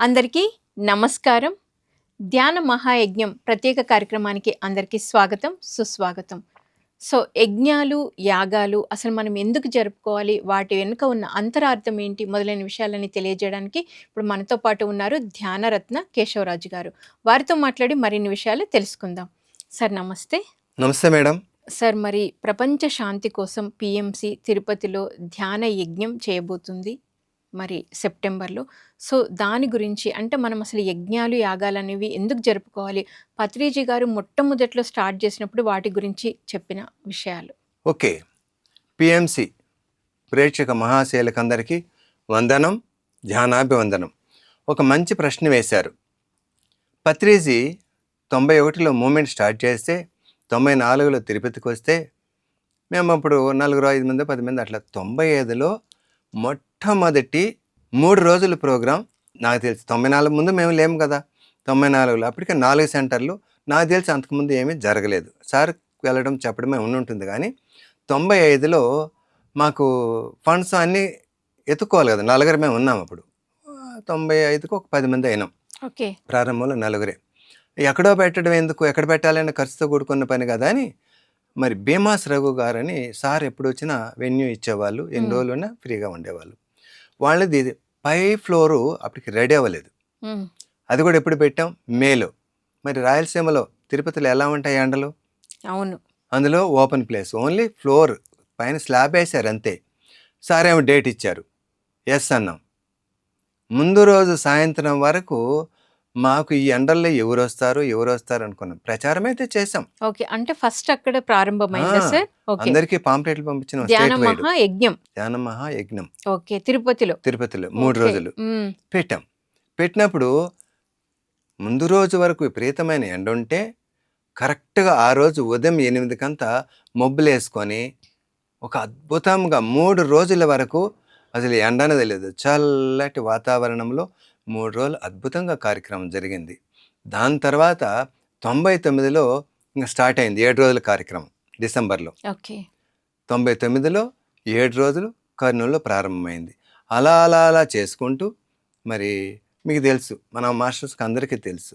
అందరికీ నమస్కారం. ధ్యాన మహాయజ్ఞం ప్రత్యేక కార్యక్రమానికి అందరికీ స్వాగతం సుస్వాగతం. సో యజ్ఞాలు యాగాలు అసలు మనం ఎందుకు జరుపుకోవాలి? వాటి వెనుక ఉన్న అంతరార్థం ఏంటి? మొదలైన విషయాలని తెలియజేయడానికి ఇప్పుడు మనతో పాటు ఉన్నారు ధ్యానరత్న కేశవరాజు గారు. వారితో మాట్లాడి మరిన్ని విషయాలు తెలుసుకుందాం. సార్ నమస్తే. నమస్తే మేడం. సార్ మరి ప్రపంచ శాంతి కోసం పిఎంసి తిరుపతిలో ధ్యాన యజ్ఞం చేయబోతుంది. మరి సెప్టెంబర్లో. సో దాని గురించి అంటే మనం అసలు యజ్ఞాలు యాగాలు అనేవి ఎందుకు జరుపుకోవాలి? పత్రిజీ గారు మొట్టమొదట్లో స్టార్ట్ చేసినప్పుడు వాటి గురించి చెప్పిన విషయాలు. ఓకే. పిఎంసి ప్రేక్షక మహాశైలకందరికీ వందనం ధ్యానాభివందనం. ఒక మంచి ప్రశ్న వేశారు. పత్రిజీ తొంభై ఒకటిలో మూమెంట్ స్టార్ట్ చేస్తే తొంభై నాలుగులో తిరుపతికి వస్తే మేము అప్పుడు నలుగురు ఐదు మంది పది మంది అట్లా తొంభై ఐదులో మొట్టమొదటి మూడు రోజుల ప్రోగ్రాం నాకు తెలిసి. తొంభై నాలుగు ముందు మేము లేము కదా. తొంభై నాలుగులో అప్పటికే నాలుగు సెంటర్లు. నాకు తెలిసి అంతకుముందు ఏమీ జరగలేదు. సార్ వెళ్ళడం చెప్పడమే ఉండుంటుంది కానీ తొంభై ఐదులో మాకు ఫండ్స్ అన్నీ ఎత్తుకోవాలి కదా. నలుగురు మేము ఉన్నాం అప్పుడు. తొంభై ఐదుకు ఒక పది మంది అయినాం. ఓకే. ప్రారంభంలో నలుగురే. ఎక్కడో పెట్టడం ఎందుకు? ఎక్కడ పెట్టాలని ఖర్చుతో కూడుకున్న పని కదా అని మరి భీమాస్ రఘు గారని సార్ ఎప్పుడు వచ్చినా వెన్యూ ఇచ్చేవాళ్ళు ఎన్ని మ్మ్. రోజులు ఉన్నా ఫ్రీగా ఉండేవాళ్ళు. వాళ్ళది పై ఫ్లోరు అప్పటికి రెడీ అవ్వలేదు. అది కూడా ఎప్పుడు పెట్టాం? మేలో. మరి రాయలసీమలో తిరుపతిలో ఎలా ఉంటాయి ఎండలు? అవును. అందులో ఓపెన్ ప్లేస్. Only floor. పైన స్లాబ్ వేశారు అంతే. సార్ ఏమో డేట్ ఇచ్చారు. ఎస్ అన్నాం. ముందు రోజు సాయంత్రం వరకు మాకు ఈ ఎండల్లో ఎవరు వస్తారు ఎవరు వస్తారు అనుకున్నాం ప్రచారం అయితే చేసాం ఓకే. అంటే ఫస్ట్ అక్కడ ప్రారంభమైందా సార్? అందరికీ పాంప్లెట్లు పంపించిన ధ్యాన మహా యజ్ఞం. ఓకే. తిరుపతిలో. తిరుపతిలో మూడు. రోజులు. పెట్టాం. పెట్టినప్పుడు ముందు రోజు వరకు విపరీతమైన ఎండ ఉంటే కరెక్ట్గా ఆ రోజు ఉదయం ఎనిమిదికంతా మబ్బులు వేసుకొని ఒక అద్భుతంగా మూడు రోజుల వరకు అసలు ఎండ అనేది లేదు చల్లటి వాతావరణంలో మూడు రోజులు అద్భుతంగా కార్యక్రమం జరిగింది. దాని తర్వాత తొంభై తొమ్మిదిలో ఇంకా స్టార్ట్ అయింది ఏడు రోజుల కార్యక్రమం డిసెంబర్లో. ఓకే. తొంభై తొమ్మిదిలో ఏడు రోజులు కర్నూలులో ప్రారంభమైంది. అలా అలా అలా చేసుకుంటూ మరి మీకు తెలుసు మన మాస్టర్స్కి అందరికీ తెలుసు.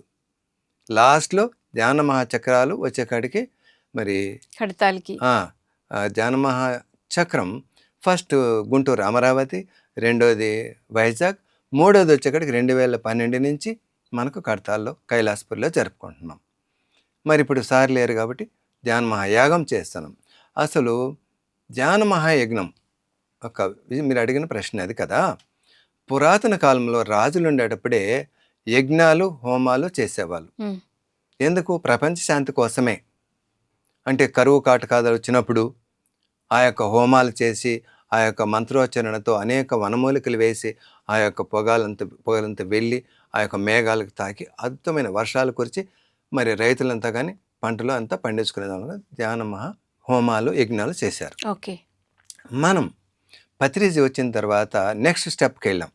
లాస్ట్లో ధ్యాన మహాచక్రాలు వచ్చేకాడికి మరి కడతాలకి. ధ్యాన మహాచక్రం ఫస్ట్ గుంటూరు అమరావతి రెండోది వైజాగ్ మూడోది వచ్చేకాడికి రెండు వేల పన్నెండు నుంచి మనకు కడతాల్లో కైలాసపూర్లో జరుపుకుంటున్నాం. మరి ఇప్పుడు సార్ లేరు కాబట్టి ధ్యాన మహాయాగం చేస్తున్నాం. అసలు ధ్యాన మహాయజ్ఞం ఒక మీరు అడిగిన ప్రశ్న అది కదా. పురాతన కాలంలో రాజులు ఉండేటప్పుడే యజ్ఞాలు హోమాలు చేసేవాళ్ళు. ఎందుకు? ప్రపంచ శాంతి కోసమే. అంటే కరువు కాటకాదాలు వచ్చినప్పుడు ఆ యొక్క హోమాలు చేసి ఆ యొక్క మంత్రోచ్చరణతో అనేక వనమూలికలు వేసి ఆ యొక్క పొగాలంతా పొగలంతా వెళ్ళి ఆ యొక్క మేఘాలకు తాకి అద్భుతమైన వర్షాలు కురిచి మరి రైతులంతా కానీ పంటలు అంతా పండించుకునే దానిలో ధ్యాన మహా హోమాలు యజ్ఞాలు చేశారు. ఓకే. మనం పత్రిజీ వచ్చిన తర్వాత నెక్స్ట్ స్టెప్కి వెళ్ళాం.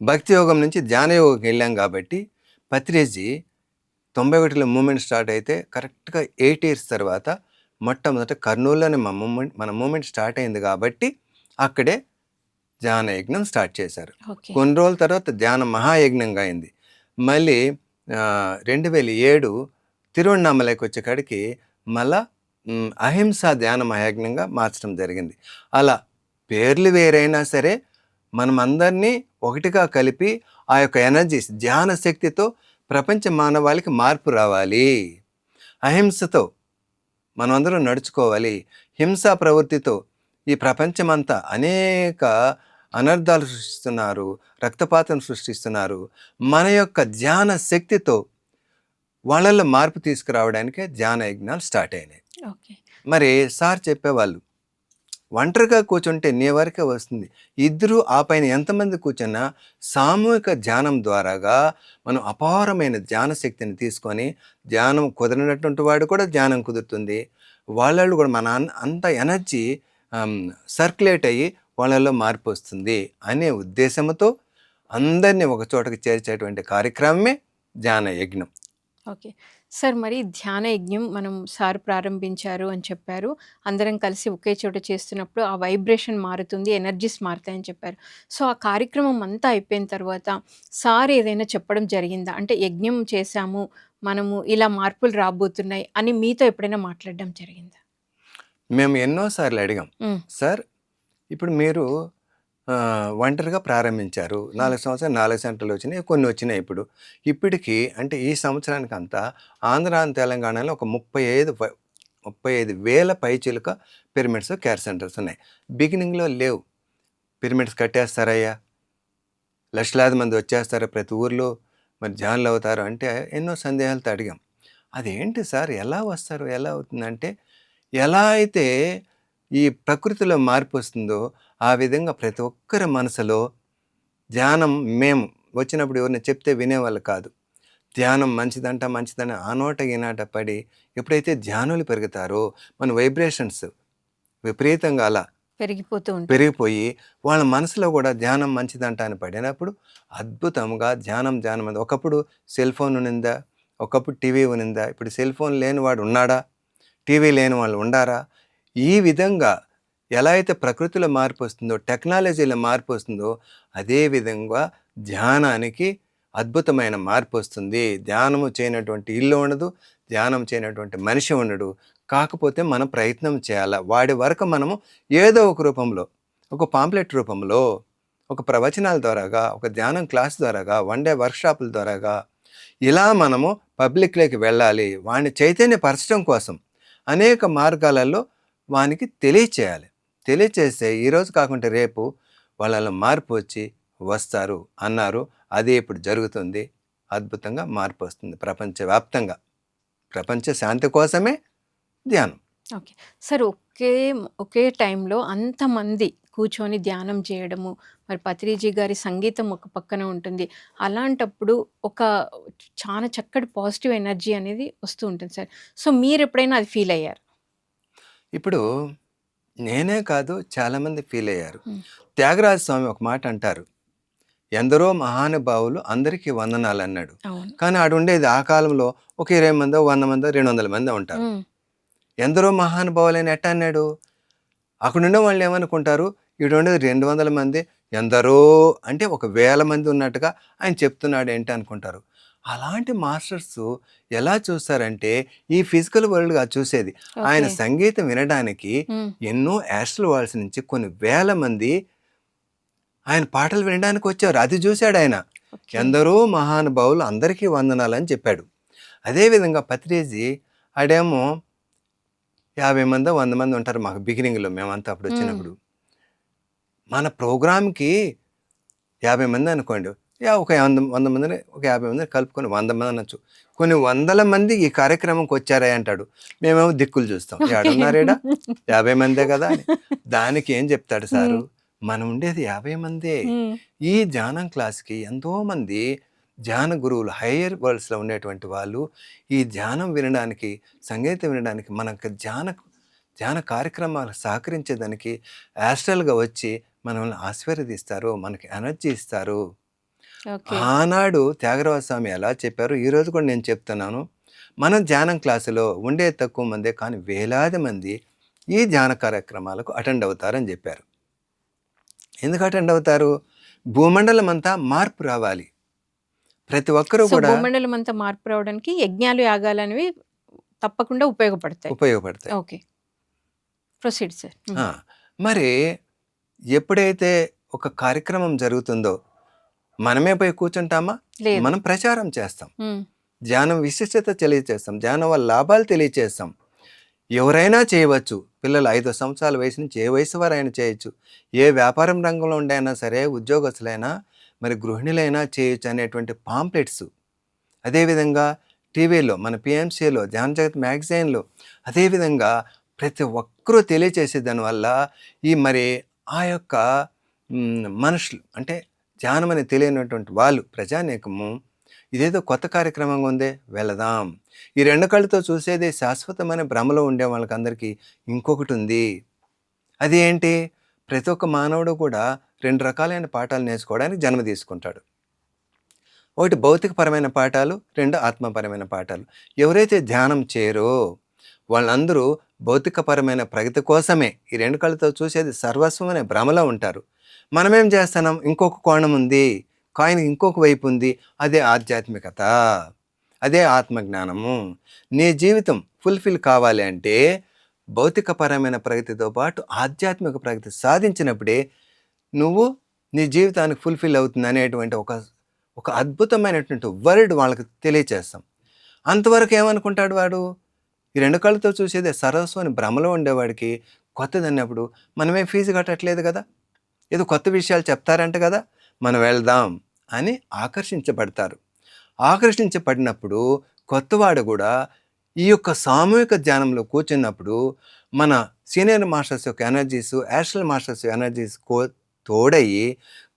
భక్తి యోగం నుంచి ధ్యాన యోగంకి వెళ్ళాం కాబట్టి పత్రిజీ తొంభై ఒకటిలో మూమెంట్ స్టార్ట్ అయితే కరెక్ట్గా ఎయిట్ ఇయర్స్ తర్వాత మొట్టమొదట కర్నూలులోనే మన మూమెంట్ మన మూమెంట్ స్టార్ట్ అయింది కాబట్టి అక్కడే ధ్యాన యజ్ఞం స్టార్ట్ చేశారు. కొన్ని రోజుల తర్వాత ధ్యాన మహాయజ్ఞంగా అయింది. మళ్ళీ రెండు వేల ఏడు తిరువண்ணామలైకి వచ్చేకాడికి మళ్ళా అహింసా ధ్యాన మహాయజ్ఞంగా మార్చడం జరిగింది. అలా పేర్లు వేరైనా సరే మనం అందరినీ ఒకటిగా కలిపి ఆ యొక్క ఎనర్జీ ధ్యాన శక్తితో ప్రపంచ మానవాళికి మార్పు రావాలి. అహింసతో మనమందరం నడుచుకోవాలి. హింసా ప్రవృత్తితో ఈ ప్రపంచమంతా అనేక అనర్థాలు సృష్టిస్తున్నారు రక్తపాతం సృష్టిస్తున్నారు. మన యొక్క ధ్యాన శక్తితో వాళ్ళల్లో మార్పు తీసుకురావడానికే ధ్యాన యజ్ఞాలు స్టార్ట్ అయినాయి. ఓకే. మరి సార్ చెప్పేవాళ్ళు ఒంటరిగా కూర్చుంటే నీ వరకే వస్తుంది. ఇద్దరు ఆ పైన ఎంతమంది కూర్చున్నా సామూహిక ధ్యానం ద్వారాగా మనం అపారమైన ధ్యాన శక్తిని తీసుకొని ధ్యానం కుదిరినటువంటి వాడు కూడా ధ్యానం కుదురుతుంది. వాళ్ళల్లో కూడా మన అంత ఎనర్జీ సర్క్యులేట్ అయ్యి వాళ్ళల్లో మార్పు వస్తుంది అనే ఉద్దేశంతో అందరినీ ఒక చోటకి చేర్చేటువంటి కార్యక్రమమే ధ్యాన యజ్ఞం. ఓకే. సార్ మరి ధ్యాన యజ్ఞం మనం సార్ ప్రారంభించారు అని చెప్పారు. అందరం కలిసి ఒకే చోట చేస్తున్నప్పుడు ఆ వైబ్రేషన్ మారుతుంది ఎనర్జీస్ మారుతాయని చెప్పారు. సో ఆ కార్యక్రమం అంతా అయిపోయిన తర్వాత సార్ ఏదైనా చెప్పడం జరిగిందా? అంటే యజ్ఞం చేశాము మనము ఇలా మార్పులు రాబోతున్నాయి అని మీతో ఎప్పుడైనా మాట్లాడడం జరిగిందా? మేము ఎన్నోసార్లు అడిగాం. సార్ ఇప్పుడు మీరు ఒంటరిగా ప్రారంభించారు. నాలుగు సంవత్సరాలు నాలుగు సెంటర్లు వచ్చినాయి కొన్ని వచ్చినాయి ఇప్పుడు. ఇప్పటికీ అంటే ఈ సంవత్సరానికి అంతా ఆంధ్ర తెలంగాణలో ఒక ముప్పై ఐదు ముప్పై ఐదు వేల పైచిలుక పిరమిడ్స్ కేర్ సెంటర్స్ ఉన్నాయి. బిగినింగ్లో లేవు. పిరమిడ్స్ కట్టేస్తారయ్యా. లక్షలాది మంది వచ్చేస్తారు ప్రతి ఊర్లో. మరి జాన్లు అవుతారు అంటే ఎన్నో సందేహాలతో అడిగాం. అదేంటి సార్ ఎలా వస్తారు? ఎలా అవుతుందంటే ఎలా అయితే ఈ ప్రకృతిలో మార్పు వస్తుందో ఆ విధంగా ప్రతి ఒక్కరి మనసులో ధ్యానం మేము వచ్చినప్పుడు ఎవరిని చెప్తే వినేవాళ్ళు కాదు. ధ్యానం మంచిదంట మంచిదని ఆ నోట ఈ నాట పడి ఎప్పుడైతే ధ్యానులు పెరుగుతారో మన వైబ్రేషన్స్ విపరీతంగా అలా పెరిగిపోతూ పెరిగిపోయి వాళ్ళ మనసులో కూడా ధ్యానం మంచిదంట అని పడినప్పుడు అద్భుతంగా ధ్యానం ధ్యానం అని ఒకప్పుడు సెల్ ఫోన్ ఉన్నిందా? ఒకప్పుడు టీవీ ఉన్నిందా? ఇప్పుడు సెల్ ఫోన్ లేని వాడు ఉన్నాడా? టీవీ లేని వాళ్ళు ఉండారా? ఈ విధంగా ఎలా అయితే ప్రకృతిలో మార్పు వస్తుందో టెక్నాలజీలో మార్పు వస్తుందో అదే విధంగా ధ్యానానికి అద్భుతమైన మార్పు వస్తుంది. ధ్యానము చేయనటువంటి ఇల్లు ఉండదు ధ్యానం చేయనటువంటి మనిషి ఉండడు. కాకపోతే మనం ప్రయత్నం చేయాలి? వాడి వరకు మనము ఏదో ఒక రూపంలో ఒక పాంప్లెట్ రూపంలో ఒక ప్రవచనాల ద్వారాగా ఒక ధ్యానం క్లాస్ ద్వారాగా వన్ డే వర్క్షాపుల ద్వారాగా ఇలా మనము పబ్లిక్లోకి వెళ్ళాలి. వాడిని చైతన్యపరచడం కోసం అనేక మార్గాలలో వానికి తెలియచేయాలి. తెలియచేస్తే ఈరోజు కాకుండా రేపు వాళ్ళలో మార్పు వచ్చి వస్తారు అన్నారు. అదే ఇప్పుడు జరుగుతుంది. అద్భుతంగా మార్పు వస్తుంది ప్రపంచవ్యాప్తంగా. ప్రపంచ శాంతి కోసమే ధ్యానం. ఓకే. సార్ ఒకే ఒకే టైంలో అంతమంది కూర్చొని ధ్యానం చేయడము మరి పత్రిజీ గారి సంగీతం ఒక పక్కన ఉంటుంది. అలాంటప్పుడు ఒక చాలా చక్కటి పాజిటివ్ ఎనర్జీ అనేది వస్తూ ఉంటుంది సార్. సో మీరు ఎప్పుడైనా అది ఫీల్ అయ్యారు? ఇప్పుడు నేనే కాదు చాలామంది ఫీల్ అయ్యారు. త్యాగరాజ స్వామి ఒక మాట అంటారు. ఎందరో మహానుభావులు అందరికీ వందనాలు అన్నాడు. కానీ ఆడు ఉండేది ఆ కాలంలో ఒక ఇరవై మందో వంద మందో రెండు వందల మంది ఉంటారు. ఎందరో మహానుభావులని ఎట్ట అన్నాడు? అక్కడ ఉండే వాళ్ళు ఏమనుకుంటారు? ఈడు ఉండేది రెండు వందల మంది ఎందరో అంటే ఒక వేల మంది ఉన్నట్టుగా ఆయన చెప్తున్నాడు ఏంటి అనుకుంటారు? అలాంటి మాస్టర్స్ ఎలా చూస్తారంటే ఈ ఫిజికల్ వరల్డ్గా చూసేది. ఆయన. సంగీతం వినడానికి ఎన్నో యాస్ట్రల్ వాల్స్ నుంచి కొన్ని వేల మంది ఆయన పాటలు వినడానికి వచ్చారు. అది చూశాడు ఆయన. ఎందరో మహానుభావులు అందరికీ వందనాలు అని చెప్పాడు. అదేవిధంగా పత్రిజీ ఆడేమో యాభై మంది వంద మంది ఉంటారు మాకు బిగినింగ్లో మేమంతా అప్పుడు వచ్చినప్పుడు. మన ప్రోగ్రామ్కి యాభై మంది అనుకోండి. యా ఒక వంద వంద మందిని ఒక యాభై మందిని కలుపుకొని వంద మంది అనొచ్చు. కొన్ని వందల మంది ఈ కార్యక్రమంకి వచ్చారా అంటాడు. మేమేమో దిక్కులు చూస్తాం. ఏడున్నారేడా? యాభై మందే కదా దానికి ఏం చెప్తాడు సారు? మనం ఉండేది యాభై మందే. ఈ ధ్యానం క్లాస్కి ఎంతోమంది ధ్యాన గురువులు హయ్యర్ వరల్డ్స్లో ఉండేటువంటి వాళ్ళు ఈ ధ్యానం వినడానికి సంగీతం వినడానికి మనకు ధ్యాన ధ్యాన కార్యక్రమాలు సహకరించేదానికి యాస్ట్రల్గా వచ్చి మనల్ని ఆశీర్వదిస్తారు మనకి ఎనర్జీ ఇస్తారు. ఆనాడు త్యాగరాజ స్వామి ఎలా చెప్పారు ఈరోజు కూడా నేను చెప్తున్నాను. మన ధ్యానం క్లాసులో ఉండే తక్కువ మందే కానీ వేలాది మంది ఈ ధ్యాన కార్యక్రమాలకు అటెండ్ అవుతారని చెప్పారు. ఎందుకు అటెండ్ అవుతారు? భూమండలం అంతా మార్పు రావాలి. ప్రతి ఒక్కరూ కూడా భూమండలం అంతా మార్పు రావడానికి యజ్ఞాలు యాగాలు అనేవి తప్పకుండా ఉపయోగపడతాయి. ఉపయోగపడతాయి. ఓకే. Proceed sir. మరి ఎప్పుడైతే ఒక కార్యక్రమం జరుగుతుందో మనమే పోయి కూర్చుంటామా? మనం ప్రచారం చేస్తాం. ధ్యానం విశిష్టత తెలియచేస్తాం. ధ్యానం వల్ల లాభాలు తెలియచేస్తాం. ఎవరైనా చేయవచ్చు. పిల్లలు ఐదు సంవత్సరాల వయసు నుంచి ఏ వయసు వారైనా చేయొచ్చు. ఏ వ్యాపారం రంగంలో ఉండైనా సరే ఉద్యోగస్తులైనా మరి గృహిణులైనా చేయొచ్చు అనేటువంటి పాంప్లెట్స్. అదేవిధంగా టీవీలో మన పిఎంసీలో ధ్యాన జగత్ మ్యాగజైన్లో అదేవిధంగా ప్రతి ఒక్కరూ తెలియచేసే దానివల్ల ఈ మరి ఆ యొక్క మనుషులు అంటే ధ్యానం అని తెలియనటువంటి వాళ్ళు ప్రజానేకము ఇదేదో కొత్త కార్యక్రమంగా ఉందే వెళదాం. ఈ రెండు కళ్ళతో చూసేది శాశ్వతమైన భ్రమలో ఉండే వాళ్ళకందరికీ ఇంకొకటి ఉంది. అది ఏంటి ప్రతి ఒక్క మానవుడు కూడా రెండు రకాలైన పాఠాలు నేర్చుకోవడానికి జన్మ తీసుకుంటాడు. ఒకటి భౌతికపరమైన పాఠాలు రెండు ఆత్మపరమైన పాఠాలు. ఎవరైతే ధ్యానం చేయరో వాళ్ళందరూ భౌతికపరమైన ప్రగతి కోసమే ఈ రెండు కళ్ళతో చూసేది సర్వస్వం అనే భ్రమలో ఉంటారు. మనమేం చేస్తున్నాం? ఇంకొక కోణం ఉంది. కాయిన్ ఇంకొక వైపు ఉంది. అదే ఆధ్యాత్మికత. అదే ఆత్మజ్ఞానము. నీ జీవితం ఫుల్ఫిల్ కావాలి అంటే భౌతికపరమైన ప్రగతితో పాటు ఆధ్యాత్మిక ప్రగతి సాధించినప్పుడే నువ్వు నీ జీవితానికి ఫుల్ఫిల్ అవుతుంది అనేటువంటి ఒక ఒక అద్భుతమైనటువంటి వర్డ్ వాళ్ళకి తెలియచేస్తాం. అంతవరకు ఏమనుకుంటాడు వాడు? ఈ రెండు కళ్ళతో చూసేదే సరస్సు అని భ్రమలో ఉండేవాడికి కొత్తది అన్నప్పుడు మనమే ఫీజు కట్టట్లేదు కదా? ఏదో కొత్త విషయాలు చెప్తారంట కదా మనం వెళ్దాం అని ఆకర్షించబడతారు. ఆకర్షించబడినప్పుడు కొత్తవాడు కూడా ఈ యొక్క సామూహిక ధ్యానంలో కూర్చున్నప్పుడు మన సీనియర్ మాస్టర్స్ యొక్క ఎనర్జీస్ యాషనల్ మాస్టర్స్ ఎనర్జీస్ కో తోడయి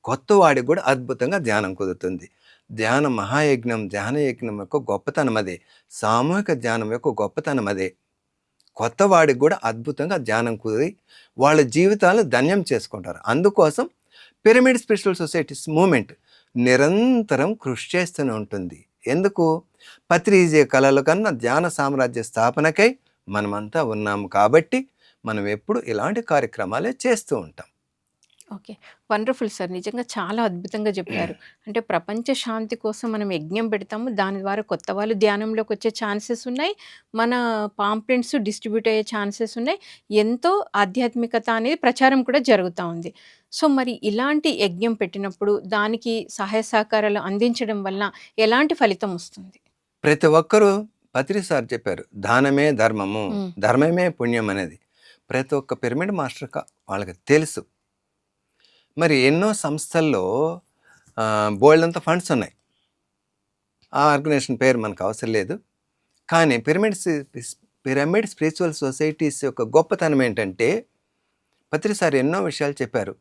కొత్తవాడికి కూడా అద్భుతంగా ధ్యానం కుదురుతుంది. ధ్యాన మహాయజ్ఞం ధ్యాన యజ్ఞం యొక్క గొప్పతనం అదే సామూహిక ధ్యానం యొక్క గొప్పతనం అదే కొత్తవాడికి కూడా అద్భుతంగా ధ్యానం కుదిరి వాళ్ళ జీవితాలు ధన్యం చేసుకుంటారు. అందుకోసం పిరమిడ్ స్పిరిచువల్ సొసైటీస్ మూమెంట్ నిరంతరం కృషి చేస్తూనే ఉంటుంది. ఎందుకు? పత్రిజే కళల కన్నా ధ్యాన సామ్రాజ్య స్థాపనకై మనమంతా ఉన్నాము కాబట్టి మనం ఎప్పుడు ఇలాంటి కార్యక్రమాలే చేస్తూ ఉంటాం. ఓకే. Wonderful sir. నిజంగా చాలా అద్భుతంగా చెప్పారు. అంటే ప్రపంచ శాంతి కోసం మనం యజ్ఞం పెడతాము. దాని ద్వారా కొత్త వాళ్ళు ధ్యానంలోకి వచ్చే ఛాన్సెస్ ఉన్నాయి. మన పాంప్లెంట్స్ డిస్ట్రిబ్యూట్ అయ్యే ఛాన్సెస్ ఉన్నాయి. ఎంతో ఆధ్యాత్మికత అనేది ప్రచారం కూడా జరుగుతూ ఉంది. సో మరి ఇలాంటి యజ్ఞం పెట్టినప్పుడు దానికి సహాయ సహకారాలు అందించడం వల్ల ఎలాంటి ఫలితం వస్తుంది? ప్రతి ఒక్కరూ పత్రి సార్ చెప్పారు. దానమే ధర్మము. మ్మ్. ధర్మమే పుణ్యం అనేది. ప్రతి ఒక్క పిరమిడ్ మాస్టర్ వాళ్ళకి తెలుసు. మరి ఎన్నో సంస్థల్లో బోల్డంత ఫండ్స్ ఉన్నాయి. ఆ ఆర్గనైజేషన్ పేరు మనకు అవసరం లేదు. కానీ పిరమిడ్ పిరమిడ్ స్పిరిచువల్ సొసైటీస్ యొక్క గొప్పతనం ఏంటంటే పత్రి సార్ ఎన్నో విషయాలు చెప్పారు.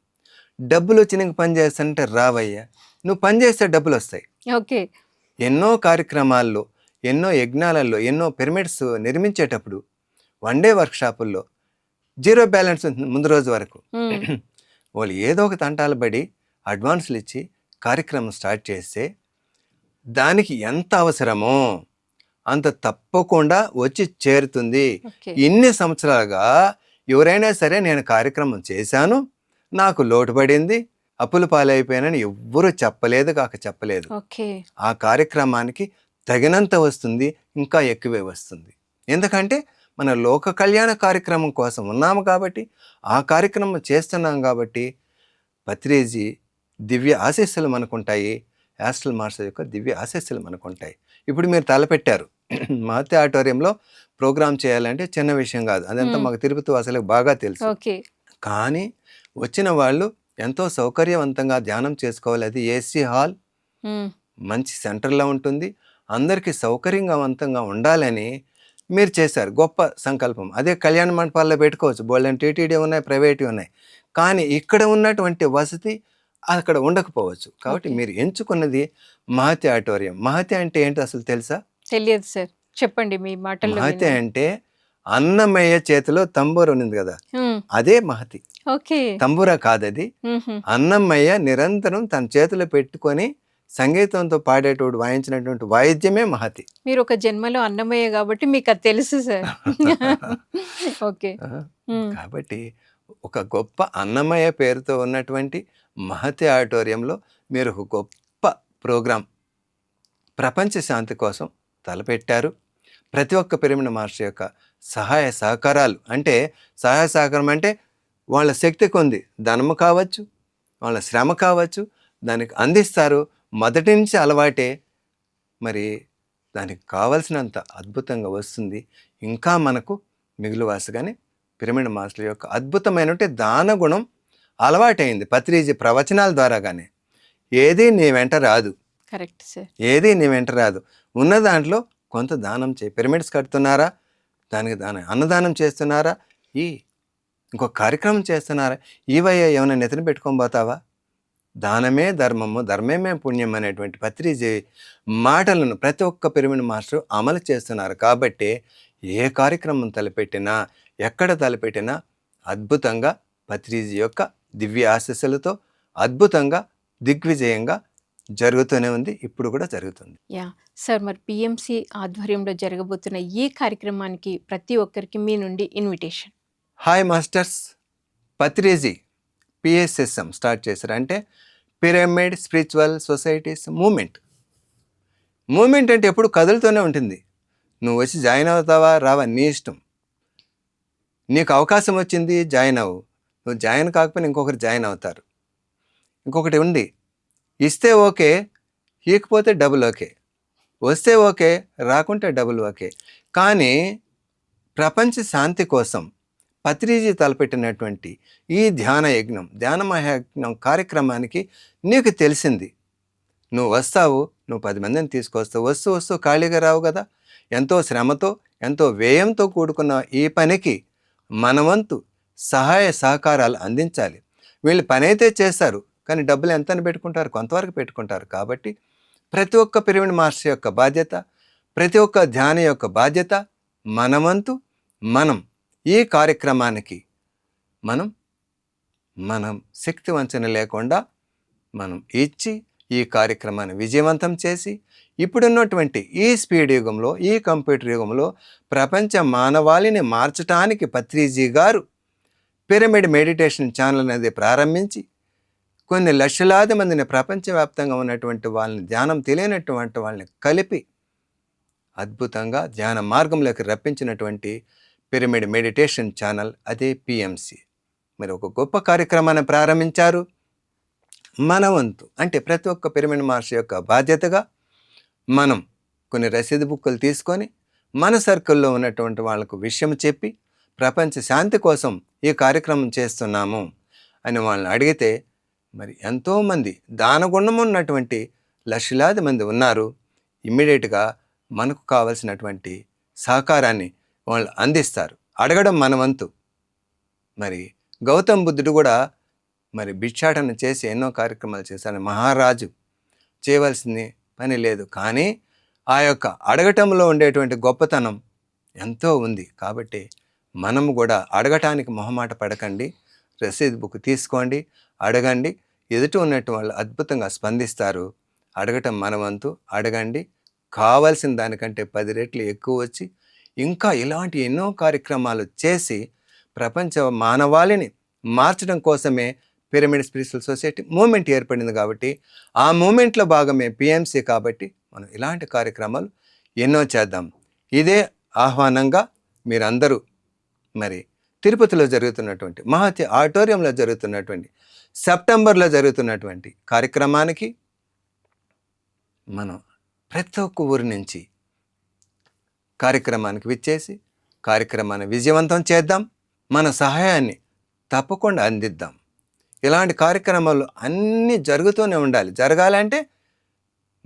డబ్బులు వచ్చి నీకు పని చేస్తానంటే రావయ్యా. నువ్వు పని చేస్తే డబ్బులు వస్తాయి. ఓకే. ఎన్నో కార్యక్రమాల్లో ఎన్నో యజ్ఞాలలో ఎన్నో పిరమిడ్స్ నిర్మించేటప్పుడు వన్ డే వర్క్షాపుల్లో జీరో బ్యాలెన్స్ ఉంటుంది ముందు రోజు వరకు. వాళ్ళు ఏదో ఒక తంటాలు పడి అడ్వాన్సులు ఇచ్చి కార్యక్రమం స్టార్ట్ చేస్తే దానికి ఎంత అవసరమో అంత తప్పకుండా వచ్చి చేరుతుంది. ఇన్ని సంవత్సరాలుగా ఎవరైనా సరే నేను కార్యక్రమం చేశాను నాకు లోటు పడింది అప్పులు పాలైపోయానని ఎవ్వరూ చెప్పలేదు కాక చెప్పలేదు. ఆ కార్యక్రమానికి తగినంత వస్తుంది ఇంకా ఎక్కువే వస్తుంది. ఎందుకంటే మన లోక కళ్యాణ కార్యక్రమం కోసం ఉన్నాము కాబట్టి ఆ కార్యక్రమం చేస్తున్నాం కాబట్టి పత్రిజీ దివ్య ఆశీస్సులు మనకుంటాయి. యాస్ట్రల్ మాస్టర్ యొక్క దివ్య ఆశీస్సులు మనకుంటాయి. ఇప్పుడు మీరు తలపెట్టారు. మహత్య ఆడిటోరియంలో ప్రోగ్రామ్ చేయాలంటే చిన్న విషయం కాదు. అదంతా మ్మ్. మాకు తిరుపతి వాసులకు బాగా తెలుసు. కానీ వచ్చిన వాళ్ళు ఎంతో సౌకర్యవంతంగా ధ్యానం చేసుకోవాలి. అది ఏసీ హాల్. మ్మ్. మంచి సెంటర్లో ఉంటుంది. అందరికీ సౌకర్యంగావంతంగా ఉండాలని మీరు చేశారు. గొప్ప సంకల్పం. అదే కళ్యాణ మండపాల్లో పెట్టుకోవచ్చు. బోల్డెన్ టీటీడీ ఉన్నాయి ప్రైవేట్ ఉన్నాయి. కానీ ఇక్కడ ఉన్నటువంటి వసతి అక్కడ ఉండకపోవచ్చు. కాబట్టి. మీరు ఎంచుకున్నది మహతి ఆడిటోరియం. మహతి అంటే ఏంటి అసలు తెలుసా? తెలియదు సార్. చెప్పండి మీ మాటల్లో మహతి. అంటే అన్నమయ్య చేతిలో తంబూర ఉంది కదా. అదే మహతి. ఓకే. తంబూర కాదది. అన్నమయ్య నిరంతరం తన చేతిలో పెట్టుకొని సంగీతంతో పాడేటోడు వాయించినటువంటి వాయిద్యమే మహతి. మీరు ఒక జన్మలో అన్నమయ్య కాబట్టి మీకు అది తెలుసు సార్. ఓకే. కాబట్టి ఒక గొప్ప అన్నమయ్య పేరుతో ఉన్నటువంటి మహతి ఆడిటోరియంలో మీరు ఒక గొప్ప ప్రోగ్రాం ప్రపంచ శాంతి కోసం తలపెట్టారు. ప్రతి ఒక్క పిరమిడ్ మాస్టర్ యొక్క సహాయ సహకారాలు అంటే సహాయ సహకారం అంటే వాళ్ళ శక్తి కొంది ధనము కావచ్చు వాళ్ళ శ్రమ కావచ్చు దానికి అందిస్తారు మొదటి నుంచి అలవాటే మరి దానికి కావలసినంత అద్భుతంగా వస్తుంది. ఇంకా మనకు మిగులువాసగానే పిరమిడ్ మాస్టర్ యొక్క అద్భుతమైనటువంటి దాన గుణం అలవాటైంది. పత్రిజీ ప్రవచనాల ద్వారాగానే ఏది నీ వెంట రాదు. Correct sir. ఏది నీ వెంట రాదు. ఉన్న దాంట్లో కొంత దానం చేయి పిరమిడ్స్ కడుతున్నారా? దానికి దాని అన్నదానం చేస్తున్నారా? ఈ ఇంకొక కార్యక్రమం చేస్తున్నారా? ఈవయ్య ఏమైనా నెతిని పెట్టుకొని పోతావా? దానమే ధర్మము ధర్మమే పుణ్యం అనేటువంటి పత్రిజీ మాటలను ప్రతి ఒక్క పిరమిడ్ మాస్టర్ అమలు చేస్తున్నారు. కాబట్టి ఏ కార్యక్రమం తలపెట్టినా ఎక్కడ తలపెట్టినా అద్భుతంగా పత్రిజీ యొక్క దివ్య ఆశస్సులతో అద్భుతంగా దిగ్విజయంగా జరుగుతూనే ఉంది. ఇప్పుడు కూడా జరుగుతుంది. యా. సార్ మరి పిఎంసి ఆధ్వర్యంలో జరగబోతున్న ఈ కార్యక్రమానికి ప్రతి ఒక్కరికి మీ నుండి invitation. Hi masters. Patriji PSSM start చేశారు. అంటే pyramid spiritual societies movement movement అంటే ఎప్పుడు కదులుతూనే ఉంటుంది. నువ్వు వచ్చి జాయిన్ అవుతావా రావా నీ ఇష్టం. నీకు అవకాశం వచ్చింది జాయిన్ అవ్వు. నువ్వు జాయిన్ కాకపోయినా ఇంకొకరు జాయిన్ అవుతారు. ఇంకొకటి ఉంది. ఇస్తే ఓకే ఇకపోతే డబుల్ ఓకే. వస్తే ఓకే రాకుంటే డబుల్ ఓకే. కానీ ప్రపంచ శాంతి కోసం పత్రిజీ తలపెట్టినటువంటి ఈ ధ్యాన యజ్ఞం ధ్యాన మహాయజ్ఞం కార్యక్రమానికి నీకు తెలిసింది. నువ్వు వస్తావు నువ్వు పది మందిని తీసుకొస్తావు వస్తూ వస్తూ ఖాళీగా రావు కదా. ఎంతో శ్రమతో ఎంతో వ్యయంతో కూడుకున్న ఈ పనికి మనవంతు సహాయ సహకారాలు అందించాలి. వీళ్ళు పని అయితే చేస్తారు కానీ డబ్బులు ఎంత పెట్టుకుంటారు? కొంతవరకు పెట్టుకుంటారు. కాబట్టి ప్రతి ఒక్క పిరమిడ్ మాస్టర్ యొక్క బాధ్యత ప్రతి ఒక్క ధ్యాన యొక్క బాధ్యత మనవంతు మనం ఈ కార్యక్రమానికి మనం మనం శక్తి వంచన లేకుండా మనం ఇచ్చి ఈ కార్యక్రమాన్ని విజయవంతం చేసి ఇప్పుడున్నటువంటి ఈ స్పీడ్ యుగంలో ఈ కంప్యూటర్ యుగంలో ప్రపంచ మానవాళిని మార్చటానికి పత్రిజీ గారు పిరమిడ్ మెడిటేషన్ ఛానల్ అనేది ప్రారంభించి కొన్ని లక్షలాది మందిని ప్రపంచవ్యాప్తంగా ఉన్నటువంటి వాళ్ళని ధ్యానం తెలియనటువంటి వాళ్ళని కలిపి అద్భుతంగా ధ్యాన మార్గంలోకి రప్పించినటువంటి పిరమిడ్ మెడిటేషన్ ఛానల్ అదే పిఎంసి. మరి ఒక గొప్ప కార్యక్రమాన్ని ప్రారంభించారు. మన వంతు అంటే ప్రతి ఒక్క పిరమిడ్ మాస్టర్ యొక్క బాధ్యతగా మనం కొన్ని రసీదు బుక్కులు తీసుకొని మన సర్కిల్లో ఉన్నటువంటి వాళ్ళకు విషయం చెప్పి ప్రపంచ శాంతి కోసం ఈ కార్యక్రమం చేస్తున్నాము అని వాళ్ళని అడిగితే మరి ఎంతోమంది దానగుణం ఉన్నటువంటి లక్షలాది మంది ఉన్నారు. ఇమ్మీడియట్గా మనకు కావలసినటువంటి సహకారాన్ని వాళ్ళు అందిస్తారు. అడగడం మన వంతు. మరి గౌతమ్ బుద్ధుడు కూడా మరి భిక్షాటన చేసి ఎన్నో కార్యక్రమాలు చేశాను మహారాజు చేయవలసింది పని లేదు. కానీ ఆ యొక్క అడగటంలో ఉండేటువంటి గొప్పతనం ఎంతో ఉంది. కాబట్టి మనము కూడా అడగటానికి మొహమాట పడకండి. రసీదు బుక్ తీసుకోండి అడగండి. ఎదుటి ఉన్నట్టు వాళ్ళు అద్భుతంగా స్పందిస్తారు. అడగటం మనవంతు అడగండి. కావాల్సిన దానికంటే పది రెట్లు ఎక్కువ వచ్చి ఇంకా ఇలాంటి ఎన్నో కార్యక్రమాలు చేసి ప్రపంచ మానవాళిని మార్చడం కోసమే పిరమిడ్ స్పిరిచువల్ సొసైటీ మూమెంట్ ఏర్పడింది కాబట్టి ఆ మూమెంట్లో భాగమే పిఎంసి కాబట్టి మనం ఇలాంటి కార్యక్రమాలు ఎన్నో చేద్దాం. ఇదే ఆహ్వానంగా మీరందరూ మరి తిరుపతిలో జరుగుతున్నటువంటి మహతి ఆడిటోరియంలో జరుగుతున్నటువంటి సెప్టెంబర్లో జరుగుతున్నటువంటి కార్యక్రమానికి మనం ప్రతి ఒక్క ఊరి నుంచి కార్యక్రమానికి విచ్చేసి కార్యక్రమాన్ని విజయవంతం చేద్దాం. మన సహాయాన్ని తప్పకుండా అందిద్దాం. ఇలాంటి కార్యక్రమాలు అన్నీ జరుగుతూనే ఉండాలి. జరగాలంటే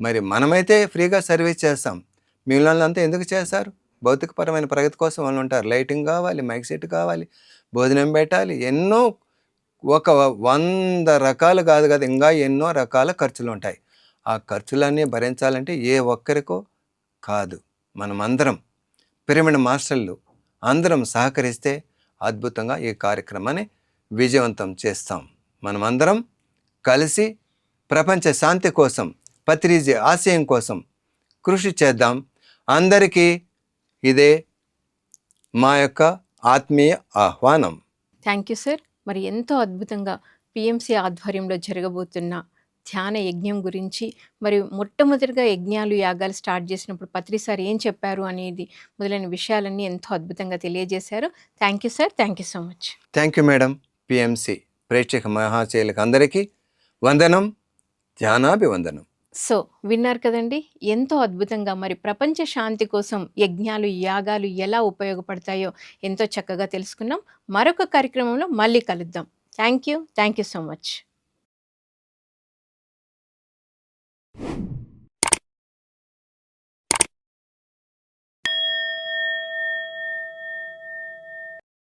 మరి మనమైతే ఫ్రీగా సర్వీస్ చేస్తాం. మిగిలిన అంతా ఎందుకు చేస్తారు? భౌతికపరమైన ప్రగతి కోసం వాళ్ళు ఉంటారు. లైటింగ్ కావాలి మైక్ సెట్ కావాలి భోజనం పెట్టాలి ఎన్నో ఒక వంద రకాలు కాదు కదా ఇంకా ఎన్నో రకాల ఖర్చులు ఉంటాయి. ఆ ఖర్చులన్నీ భరించాలంటే ఏ ఒక్కరికో కాదు. మనమందరం పిరమిడ్ మాస్టర్లు అందరం సహకరిస్తే అద్భుతంగా ఈ కార్యక్రమాన్ని విజయవంతం చేస్తాం. మనమందరం కలిసి ప్రపంచ శాంతి కోసం పత్రిజీ ఆశయం కోసం కృషి చేద్దాం. అందరికీ ఇదే మా యొక్క ఆత్మీయ ఆహ్వానం. Thank you sir. మరి ఎంతో అద్భుతంగా పిఎంసి ఆధ్వర్యంలో జరగబోతున్న ధ్యాన యజ్ఞం గురించి మరి మొట్టమొదటిగా యజ్ఞాలు యాగాలు స్టార్ట్ చేసినప్పుడు పత్రి సార్ ఏం చెప్పారు అనేది మొదలైన విషయాలన్నీ ఎంతో అద్భుతంగా తెలియజేశారు. Thank you sir thank you so much. Thank you madam PMC ప్రేక్షక మహాశయులకు అందరికీ వందనం ధ్యానాభివందనం. సో విన్నారు కదండి ఎంతో అద్భుతంగా మరి ప్రపంచ శాంతి కోసం యజ్ఞాలు యాగాలు ఎలా ఉపయోగపడతాయో ఎంతో చక్కగా తెలుసుకున్నాం. మరొక కార్యక్రమంలో మళ్ళీ కలుద్దాం. Thank you thank you so much. you